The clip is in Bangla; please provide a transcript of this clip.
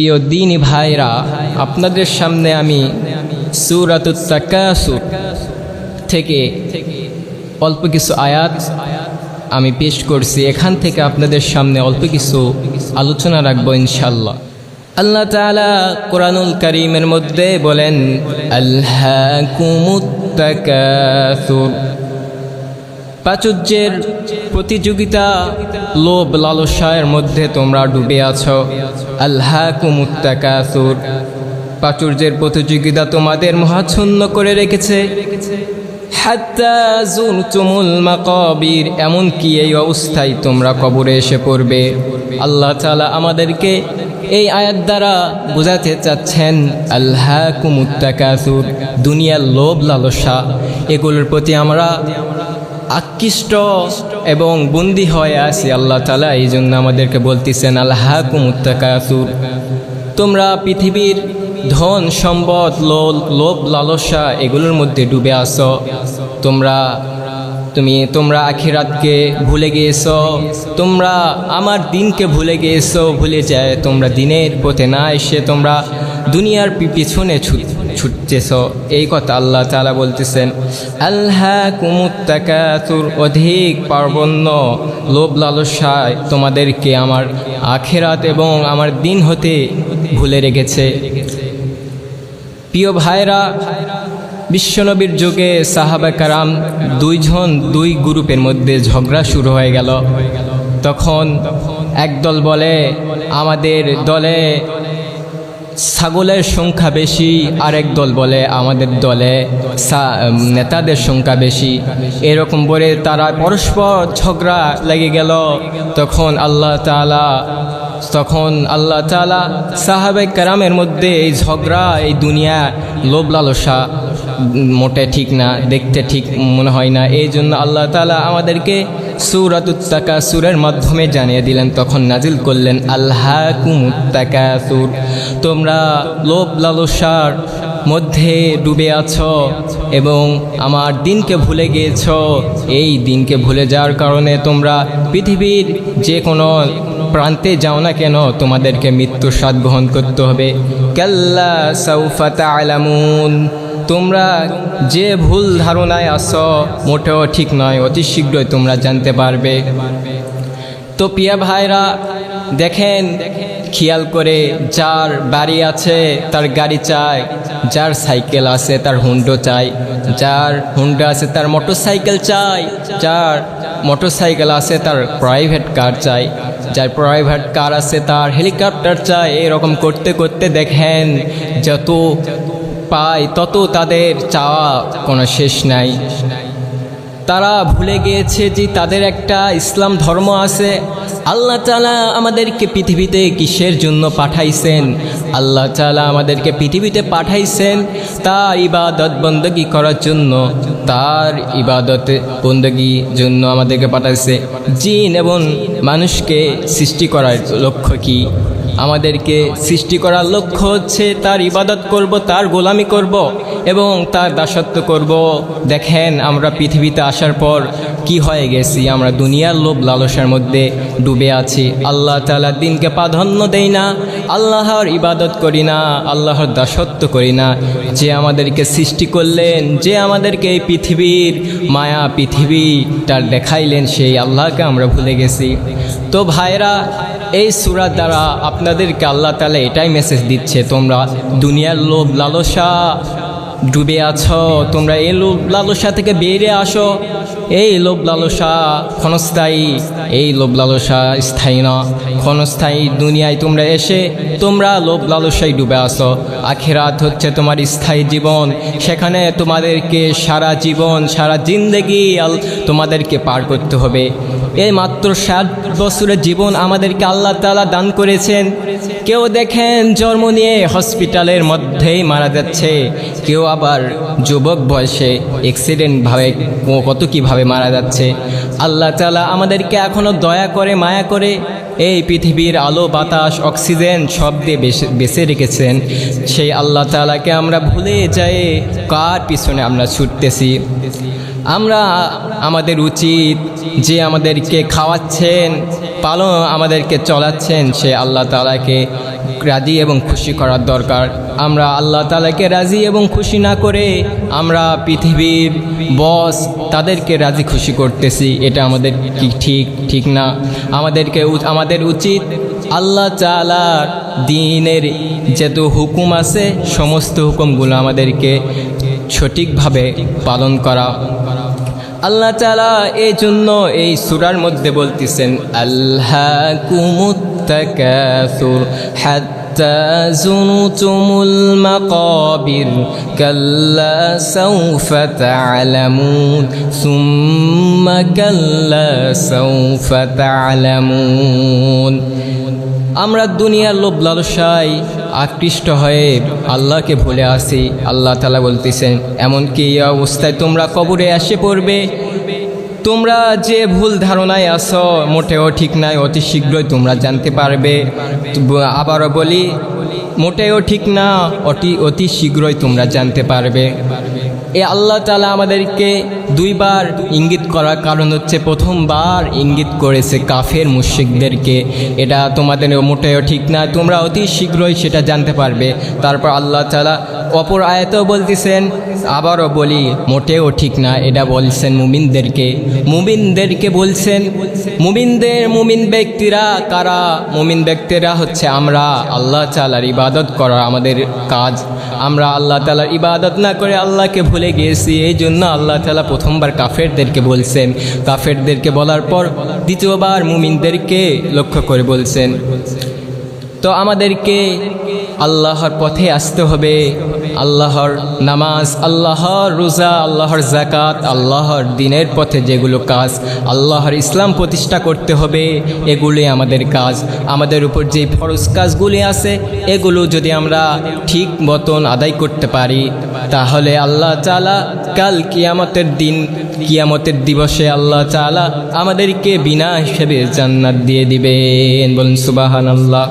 প্রিয় দিনী ভাইরা, আপনাদের সামনে আমি সুরাতুত্তাকাসুর থেকে অল্প কিছু আয়াত আমি পেশ করছি। এখান থেকে আপনাদের সামনে অল্প কিছু আলোচনা রাখব ইনশাল্লাহ আল্লাহ তাআলা কোরআনুল করিমের মধ্যে বলেন আল্লাহ কুমুত্তাকাসুর প্রাচুর্যের প্রতিযোগিতা, লোভ, লালসায়ের মধ্যে তোমরা ডুবে আছো। আল্লাহ কুমুত্তাকাসুর প্রাচুর্যের প্রতিযোগিতা তোমাদের মহাচ্ছন্ন করে রেখেছে। মাকাবির। এমনকি এই অবস্থায় তোমরা কবরে এসে পড়বে। আল্লাহ তাআলা আমাদেরকে এই আয়াত দ্বারা বোঝাতে চাচ্ছেন আল্লাহ কুমুত্তাকাসুর দুনিয়ার লোভ, লালসা, এগুলোর প্রতি আমরা আকৃষ্ট এবং বন্দি হয়ে আছি আল্লাহ তালা এই জন্য আমাদেরকে বলতেছেন আল্লাহ কুমুত্তাকাসুর তোমরা পৃথিবীর ধন, সম্পদ লোভ লোভ, লালসা এগুলোর মধ্যে ডুবে আসো তোমরা, তুমি, তোমরা আখিরাতকে ভুলে গিয়েছো। তোমরা আমার দিনকে ভুলে গিয়েছো। ভুলে যায় তোমরা দিনের পথে না এসে তোমরা দুনিয়ার পিছনে ছুট ছুটতেছ। এই কথা আল্লাহ তালা বলতেছেন আল্লাহ কুমুত্তাকাতুর অধিক পার্বণ্য লোভ লালসায় তোমাদেরকে আমার আখেরাত এবং আমার দিন হতে ভুলে রেখেছে। প্রিয় ভাইরা বিশ্বনবীর যুগে সাহাবা কারাম দুইজন দুই গ্রুপের মধ্যে ঝগড়া শুরু হয়ে গেল। তখন একদল বলে, আমাদের দলে ছাগলের সংখ্যা বেশি, আরেক দল বলে আমাদের দলে নেতাদের সংখ্যা বেশি। এরকম বলে তারা পরস্পর ঝগড়া লেগে গেল। তখন আল্লাহ তাআলা তখন আল্লাহ তাআলা সাহাবে কারামের মধ্যে এই ঝগড়া, এই দুনিয়া লোভ লালসা মোটে ঠিক না, দেখতে ঠিক মনে হয় না। এই জন্য আল্লাহ তাআলা আমাদেরকে সুরাতুত্তাকা সুরের মাধ্যমে জানিয়ে দিলেন, তখন নাজিল করলেন আল্লাহ কুমুত্তাকা সুর তোমরা লোভ লালসার মধ্যে ডুবে আছো এবং আমার দিনকে ভুলে গিয়েছ। এই দিনকে ভুলে যাওয়ার কারণে তোমরা পৃথিবীর যে কোনো প্রান্তে যাও না কেন? তোমাদেরকে মৃত্যুর স্বাদ গ্রহণ করতে হবে। কাল্লা সৌফাতা আলামুন তোমরা যে ভুল ধারণায় আসো মোটেও ঠিক নয়, অতি শীঘ্রই তোমরা জানতে পারবে। তো পিয়া ভাইরা, দেখেন, খেয়াল করে যার বাড়ি আছে, তার গাড়ি চাই, যার সাইকেল আছে, তার হুন্ডো চাই, যার হুন্ডা আছে, তার মোটর সাইকেল চাই, যার মোটর সাইকেল আছে, তার প্রাইভেট কার চাই। যার প্রাইভেট কার আছে, তার হেলিকপ্টার চাই। এরকম করতে করতে দেখেন, যত পায় তত তাদের চাওয়া কোনো শেষ নাই। তারা ভুলে গিয়েছে যে তাদের একটা ইসলাম ধর্ম আছে। আল্লাহ তালা আমাদেরকে পৃথিবীতে কিসের জন্য পাঠাইছেন? আল্লাহ তালা আমাদেরকে পৃথিবীতে পাঠাইছেন তার ইবাদত বন্দগি করার জন্য। তার ইবাদত বন্দগি জন্য আমাদেরকে পাঠাইছে। জিন এবং মানুষকে সৃষ্টি করার লক্ষ্য কি? আমাদেরকে সৃষ্টি করার লক্ষ্য হচ্ছে তার ইবাদত করব, তার গোলামি করব। এবং তার দাসত্ব করব। দেখেন, আমরা পৃথিবীতে আসার পর কি হয়ে গেছি? আমরা দুনিয়ার লোভ লালসার মধ্যে ডুবে আছি। আল্লাহ তালা দিনকে প্রাধান্য দেই না, আল্লাহর ইবাদত করি না, আল্লাহর দাসত্ব করি না। যে আমাদেরকে সৃষ্টি করলেন, যে আমাদেরকে এই পৃথিবীর মায়া পৃথিবীটার দেখাইলেন, সেই আল্লাহকে আমরা ভুলে গেছি। তো ভাইরা এই সুরার দ্বারা আপনাদেরকে আল্লাহ তালা এটাই মেসেজ দিচ্ছে, তোমরা দুনিয়ার লোভ লালসা ডুবে আছো, তোমরা এই লোভ লালসা থেকে বেরিয়ে আসো। এই লোভ লালসা ক্ষণস্থায়ী, এই লোভ লালসা স্থায়ী না। ক্ষণস্থায়ী দুনিয়ায় তোমরা এসে, তোমরা লোভ লালসায় ডুবে আসো আখেরাত হচ্ছে তোমার স্থায়ী জীবন। সেখানে তোমাদেরকে সারা জীবন, সারা জিন্দেগি তোমাদেরকে পার করতে হবে। এই মাত্র ষাট বছরের জীবন আমাদেরকে আল্লাহ তালা দান করেছেন। কেউ দেখেন জন্ম নিয়ে হসপিটালের মধ্যেই মারা যাচ্ছে, কেউ আবার যুবক বয়সে অ্যাক্সিডেন্টভাবে কত কীভাবে মারা যাচ্ছে। আল্লাহ তাআলা আমাদেরকে এখনও দয়া করে, মায়া করে এই পৃথিবীর আলো, বাতাস, অক্সিজেন সব দিয়ে বেছে রেখেছেন। সেই আল্লাহ তাআলাকে আমরা ভুলে যাই, কার পিছনে আমরা ছুটতেছি। আমরা আমাদের উচিত যে আমাদেরকে খাওয়াচ্ছেন, পালন আমাদেরকে চলাচ্ছেন, সে আল্লাহ তালাকে রাজি এবং খুশি করার দরকার। আমরা আল্লাহ তালাকে রাজি এবং খুশি না করে আমরা পৃথিবীর বস তাদেরকে রাজি খুশি করতেছি, এটা আমাদের কি ঠিক ঠিক না? আমাদেরকে আমাদের উচিত আল্লাহ তালার দিনের যত হুকুম আছে, সমস্ত হুকুমগুলো আমাদেরকে সঠিকভাবে পালন করা। আল্লাহ তালা এই জন্য এই সুরার মধ্যে বলতেছেন আল্লাহ কুমুত্তাকাসুর হাত্তা জুনুতুমুল মাকাবির, কাল্লা সাউফা তা'লামুন সুম্মা কাল্লা সাউফা তা'লামুন আমরা দুনিয়ার লোভ লালসায় আকৃষ্ট হয়ে আল্লাহকে ভুলে আসি। আল্লাহ তালা বলতেছেন, এমনকি এই অবস্থায় তোমরা কবরে এসে পড়বে। তোমরা যে ভুল ধারণায় আসো মোটেও ঠিক নাই, অতি শীঘ্রই তোমরা জানতে পারবে। আবারও বলি, মোটেও ঠিক না, অতি অতি শীঘ্রই তোমরা জানতে পারবে। এ আল্লাহ তালা আমাদেরকে দুইবার ইঙ্গিত করার কারণ হচ্ছে প্রথমবার ইঙ্গিত করেছে কাফের মুশিকদেরকে এটা তোমাদের মোটেও ঠিক না, তোমরা অতি শীঘ্রই সেটা জানতে পারবে। তারপর আল্লাহ তালা অপর আয়াতেও বলতেছেন, আবারও বলি, মোটেও ঠিক না, এটা বলছেন মুমিনদেরকে। মুমিনদেরকে বলছেন, মুমিনদের মুমিন ব্যক্তিরা কারা? মুমিন ব্যক্তিরা হচ্ছে আমরা, আল্লাহ তালার ইবাদত করা আমাদের কাজ। আমরা আল্লাহ তালার ইবাদত না করে আল্লাহকে ভুলে গিয়েছি, এই জন্য আল্লাহ তালা প্রথমবার কাফেরদেরকে বলছেন। কাফেরদেরকে বলার পর দ্বিতীয়বার মুমিনদেরকে লক্ষ্য করে বলছেন। তো আমাদেরকে আল্লাহর পথে আসতে হবে। আল্লাহর নামাজ, আল্লাহর রোজা, আল্লাহর জাকাত আল্লাহর দিনের পথে যেগুলো কাজ, আল্লাহর ইসলাম প্রতিষ্ঠা করতে হবে। এগুলি আমাদের কাজ। আমাদের উপর যে ফরজ কাজগুলি আছে, এগুলো যদি আমরা ঠিক মতন আদায় করতে পারি, তাহলে আল্লাহ চালা কাল কিয়ামতের দিন, কিয়ামতের দিবসে আল্লাহ চালা আমাদেরকে বিনা হিসেবে জান্নাত দিয়ে দিবেন। বলুন সুবাহান আল্লাহ